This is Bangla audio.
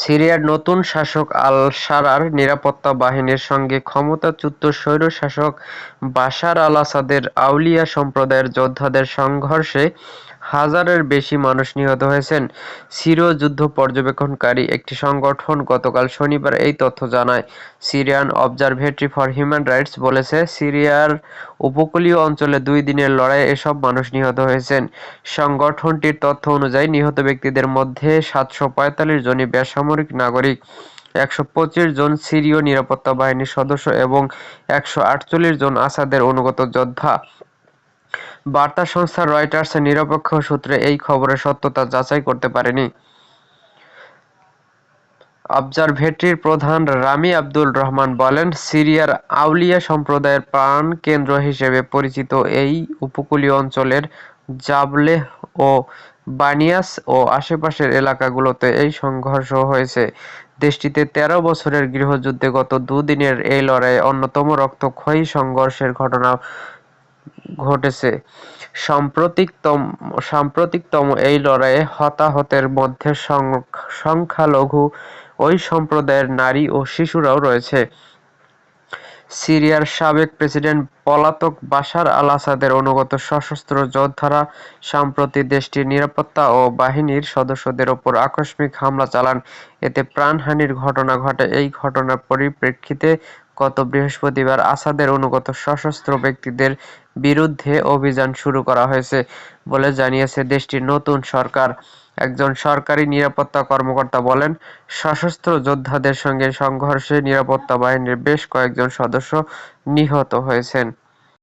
সিরিয়ার নতুন শাসক আল-সারার নিরাপত্তা বাহিনীর সঙ্গে ক্ষমতাচ্যুত স্বৈরশাসক বাশার আল-আসাদের আউলিয়া সম্প্রদায়ের যোদ্ধাদের সংঘর্ষে হাজারের বেশি মানুষ নিহত হয়েছেন। সিরীয় যুদ্ধ পর্যবেক্ষণকারী একটি সংগঠন গতকাল শনিবার এই তথ্য জানায়। Syrian observatory for human rights বলেছে, সিরিয়ার উপকূলীয় অঞ্চলে দুই দিনের লড়াইয়ে এসব মানুষ নিহত হয়েছেন। সংগঠনটির তথ্য অনুযায়ী, নিহত ব্যক্তিদের মধ্যে সাতশো পঁয়তাল্লিশ জনই বেসামরিক নাগরিক, একশো পঁচিশ জন সিরীয় নিরাপত্তা বাহিনীর সদস্য এবং একশো আটচল্লিশ জন আসাদের অনুগত যোদ্ধা। বার্তা সংস্থা রয়টার্স নিরপেক্ষ সূত্রে এই খবরের সত্যতা যাচাই করতে পারেনি। অবজারভেটরির প্রধান রামি আব্দুল রহমান বলেন, সিরিয়ার আউলিয়া সম্প্রদায়ের প্রাণকেন্দ্র হিসেবে পরিচিত এই উপকূলীয় অঞ্চলের জাবলেহ ও বানিয়াস ও আশেপাশের এলাকাগুলোতে এই সংঘর্ষ হয়েছে। দেশটিতে তেরো বছরের গৃহযুদ্ধে গত দুদিনের এই লড়াইয়ে অন্যতম রক্তক্ষয়ী সংঘর্ষের ঘটনা ঘটেছে। সাম্প্রতিকতম এই লড়াইয়ে হতাহতের মধ্যে সংখ্যালঘু ওই সম্প্রদায়ের নারী ও শিশুরাও রয়েছে। সিরিয়ার সাবেক প্রেসিডেন্ট পলাতক বাশার আল-আসাদের অনুগত সশস্ত্র যোদ্ধারা সম্প্রতি দেশটির নিরাপত্তা ও বাহিনীর সদস্যদের ওপর আকস্মিক হামলা চালান, এতে প্রাণহানির ঘটনা ঘটে। এই ঘটনার পরিপ্রেক্ষিতে গত বৃহস্পতিবার আসাদের অনুগত সশস্ত্র ব্যক্তিদের বিরুদ্ধে অভিযান শুরু করা হয়েছে বলে জানিয়েছে দেশটির নতুন সরকার। একজন সরকারি নিরাপত্তা কর্মকর্তা বলেন, সশস্ত্র যোদ্ধাদের সঙ্গে সংঘর্ষে নিরাপত্তা বাহিনীর বেশ কয়েকজন সদস্য নিহত হয়েছেন।